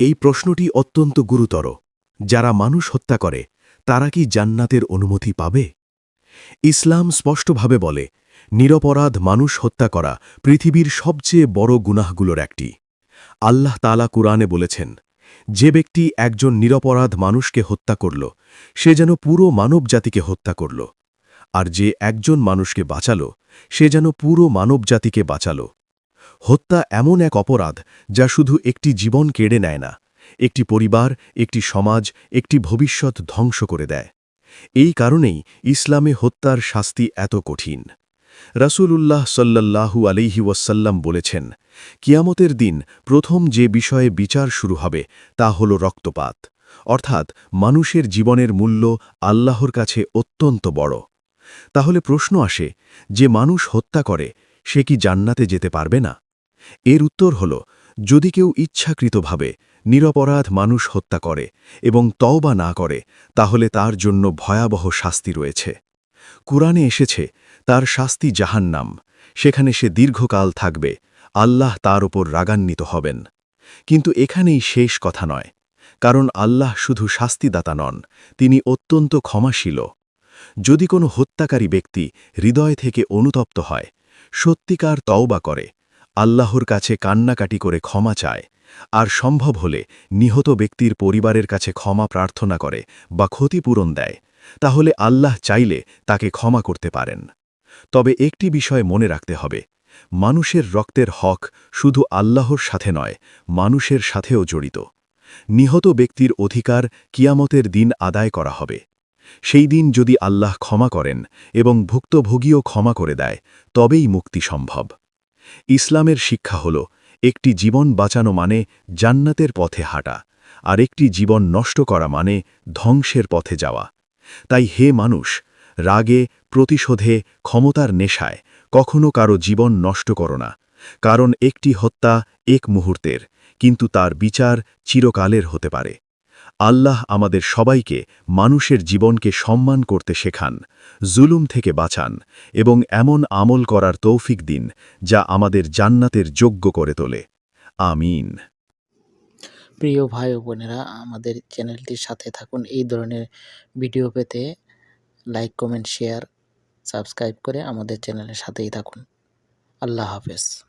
এই প্রশ্নটি অত্যন্ত গুরুতর। যারা মানুষ হত্যা করে, তারা কি জান্নাতের অনুমতি পাবে? ইসলাম স্পষ্টভাবে বলে, নিরপরাধ মানুষ হত্যা করা পৃথিবীর সবচেয়ে বড় গুনাহগুলোর একটি। আল্লাহ তালা কুরআনে বলেছেন, যে ব্যক্তি একজন নিরপরাধ মানুষকে হত্যা করল, সে যেন পুরো মানবজাতিকে হত্যা করল। আর যে একজন মানুষকে বাঁচাল, সে যেন পুরো মানবজাতিকে বাঁচাল। হত্যা এমন এক অপরাধ যা শুধু একটি জীবন কেড়ে নেয় না, একটি পরিবার, একটি সমাজ, একটি ভবিষ্যৎ ধ্বংস করে দেয়। এই কারণেই ইসলামে হত্যার শাস্তি এত কঠিন। রাসূলুল্লাহ সাল্লাল্লাহু আলাইহি ওয়াসাল্লাম বলেছেন, কিয়ামতের দিন প্রথম যে বিষয়ে বিচার শুরু হবে তা হল রক্তপাত। অর্থাৎ মানুষের জীবনের মূল্য আল্লাহর কাছে অত্যন্ত বড়। তাহলে প্রশ্ন আসে, যে মানুষ হত্যা করে সে কি জান্নাতে যেতে পারবে না? এর উত্তর হল, যদি কেউ ইচ্ছাকৃতভাবে নিরপরাধ মানুষ হত্যা করে এবং তওবা না করে, তাহলে তার জন্য ভয়াবহ শাস্তি রয়েছে। কুরআনে এসেছে, তার শাস্তি জাহান্নাম, সেখানে সে দীর্ঘকাল থাকবে, আল্লাহ তার ওপর রাগান্বিত হবেন। কিন্তু এখানেই শেষ কথা নয়, কারণ আল্লাহ শুধু শাস্তিদাতা নন, তিনি অত্যন্ত ক্ষমাশীল যদি কোনো হত্যাকারী ব্যক্তি হৃদয় থেকে অনুতপ্ত হয় সত্যিকার তওবা করে, আল্লাহর কাছে কান্নাকাটি করে ক্ষমা চায়, আর সম্ভব হলে নিহত ব্যক্তির পরিবারের কাছে ক্ষমা প্রার্থনা করে বা ক্ষতিপূরণ দেয়, তাহলে আল্লাহ চাইলে তাকে ক্ষমা করতে পারেন। তবে একটি বিষয় মনে রাখতে হবে, মানুষের রক্তের হক শুধু আল্লাহর সাথে নয়, মানুষের সাথেও জড়িত। নিহত ব্যক্তির অধিকার কিয়ামতের দিন আদায় করা হবে। সেই দিন যদি আল্লাহ ক্ষমা করেন এবং ভুক্তভোগীও ক্ষমা করে দেয়, তবেই মুক্তি সম্ভব। ইসলামের শিক্ষা হল, একটি জীবন বাঁচানো মানে জান্নাতের পথে হাঁটা, আর একটি জীবন নষ্ট করা মানে ধ্বংসের পথে যাওয়া। তাই হে মানুষ, রাগে, প্রতিশোধে, ক্ষমতার নেশায় কখনো কারও জীবন নষ্ট করো না, কারণ একটি হত্যা এক মুহূর্তের, কিন্তু তার বিচার চিরকালের হতে পারে। আল্লাহ আমাদের সবাইকে মানুষের জীবনকে সম্মান করতে শেখান, জুলুম থেকে বাঁচান এবং এমন আমল করার তৌফিক দিন যা আমাদের জান্নাতের যোগ্য করে তোলে। আমিন। প্রিয় ভাই বোনেরা, আমাদের চ্যানেলটির সাথে থাকুন। এই ধরনের ভিডিও পেতে লাইক, কমেন্ট, শেয়ার, সাবস্ক্রাইব করে আমাদের চ্যানেলের সাথেই থাকুন। আল্লাহ হাফেজ।